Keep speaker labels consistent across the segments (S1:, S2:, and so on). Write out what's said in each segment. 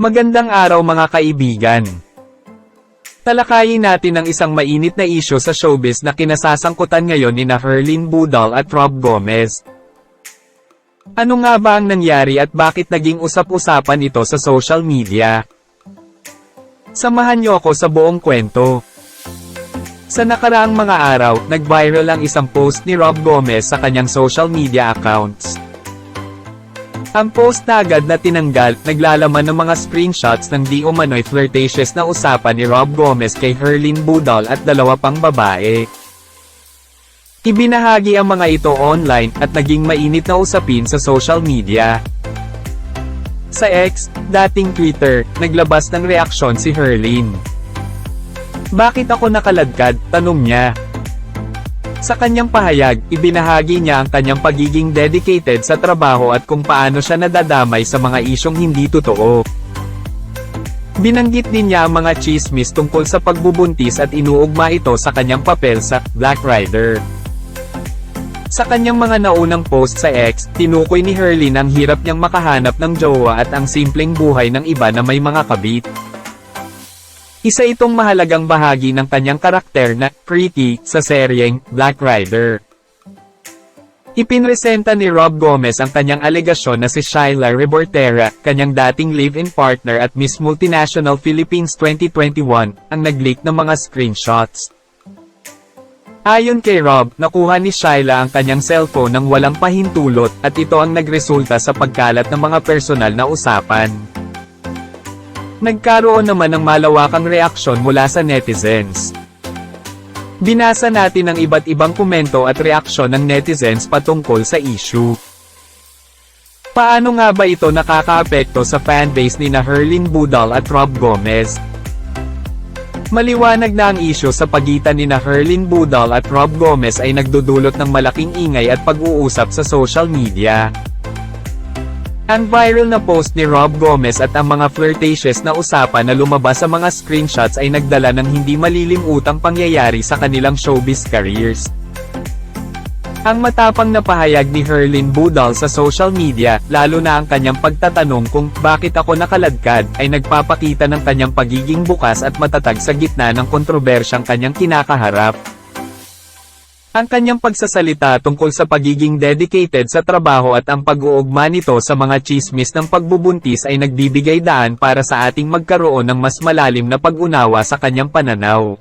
S1: Magandang araw mga kaibigan. Talakayin natin ang isang mainit na isyo sa showbiz na kinasasangkutan ngayon ni na Herlin Budal at Rob Gomez. Ano nga ba ang nangyari at bakit naging usap-usapan ito sa social media? Samahan niyo ako sa buong kwento. Sa nakaraang mga araw, nag-viral ang isang post ni Rob Gomez sa kanyang social media accounts. Ang post na agad na tinanggal, naglalaman ng mga screenshots ng di umano'y flirtatious na usapan ni Rob Gomez kay Herlin Budal at dalawa pang babae. Ibinahagi ang mga ito online at naging mainit na usapin sa social media. Sa X, dating Twitter, naglabas ng reaksyon si Herlin. Bakit ako nakaladkad? Tanong niya. Sa kanyang pahayag, ibinahagi niya ang kanyang pagiging dedicated sa trabaho at kung paano siya nadadamay sa mga isyong hindi totoo. Binanggit din niya ang mga chismis tungkol sa pagbubuntis at inuugma ito sa kanyang papel sa Black Rider. Sa kanyang mga naunang post sa X, tinukoy ni Herlin ang hirap niyang makahanap ng jowa at ang simpleng buhay ng iba na may mga kabit. Isa itong mahalagang bahagi ng kanyang karakter na Pretty sa seryeng Black Rider. Ipinresenta ni Rob Gomez ang kanyang alegasyon na si Shyla Rebortera, kanyang dating live-in partner at Miss Multinational Philippines 2021, ang nag-leak ng mga screenshots. Ayon kay Rob, nakuha ni Shyla ang kanyang cellphone ng walang pahintulot at ito ang nagresulta sa pagkalat ng mga personal na usapan. Nagkaroon naman ng malawakang reaksyon mula sa netizens. Binasa natin ang iba't ibang komento at reaksyon ng netizens patungkol sa issue. Paano nga ba ito nakakaapekto sa fanbase ni na Herlin Budal at Rob Gomez? Maliwanag na ang issue sa pagitan ni na Herlin Budal at Rob Gomez ay nagdudulot ng malaking ingay at pag-uusap sa social media. Ang viral na post ni Rob Gomez at ang mga flirtatious na usapan na lumabas sa mga screenshots ay nagdala ng hindi malilimutang pangyayari sa kanilang showbiz careers. Ang matapang na pahayag ni Herlin Budal sa social media, lalo na ang kanyang pagtatanong kung bakit ako nakaladkad, ay nagpapakita ng kanyang pagiging bukas at matatag sa gitna ng kontrobersyang kanyang kinakaharap. Ang kanyang pagsasalita tungkol sa pagiging dedicated sa trabaho at ang pag-uugma nito sa mga chismis ng pagbubuntis ay nagbibigay daan para sa ating magkaroon ng mas malalim na pag-unawa sa kanyang pananaw.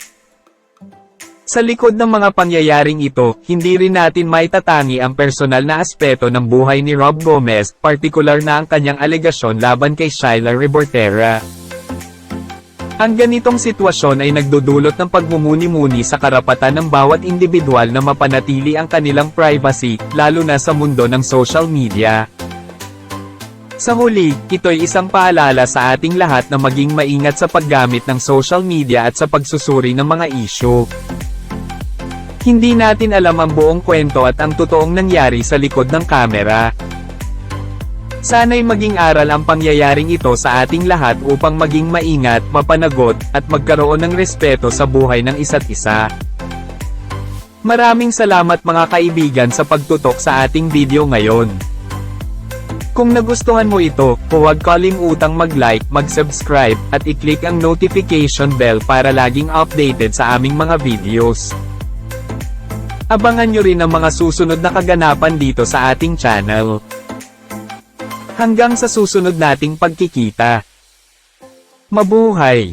S1: Sa likod ng mga pangyayaring ito, hindi rin natin maitatangi ang personal na aspeto ng buhay ni Rob Gomez, partikular na ang kanyang alegasyon laban kay Shyla Rebortera. Ang ganitong sitwasyon ay nagdudulot ng pagmumuni-muni sa karapatan ng bawat individual na mapanatili ang kanilang privacy, lalo na sa mundo ng social media. Sa huli, ito'y isang paalala sa ating lahat na maging maingat sa paggamit ng social media at sa pagsusuri ng mga isyu. Hindi natin alam ang buong kwento at ang totoong nangyari sa likod ng kamera. Sana'y maging aral ang pangyayaring ito sa ating lahat upang maging maingat, mapanagot, at magkaroon ng respeto sa buhay ng isa't isa. Maraming salamat mga kaibigan sa pagtutok sa ating video ngayon. Kung nagustuhan mo ito, huwag kalimutang mag-like, mag-subscribe, at i-click ang notification bell para laging updated sa aming mga videos. Abangan nyo rin ang mga susunod na kaganapan dito sa ating channel. Hanggang sa susunod nating pagkikita. Mabuhay!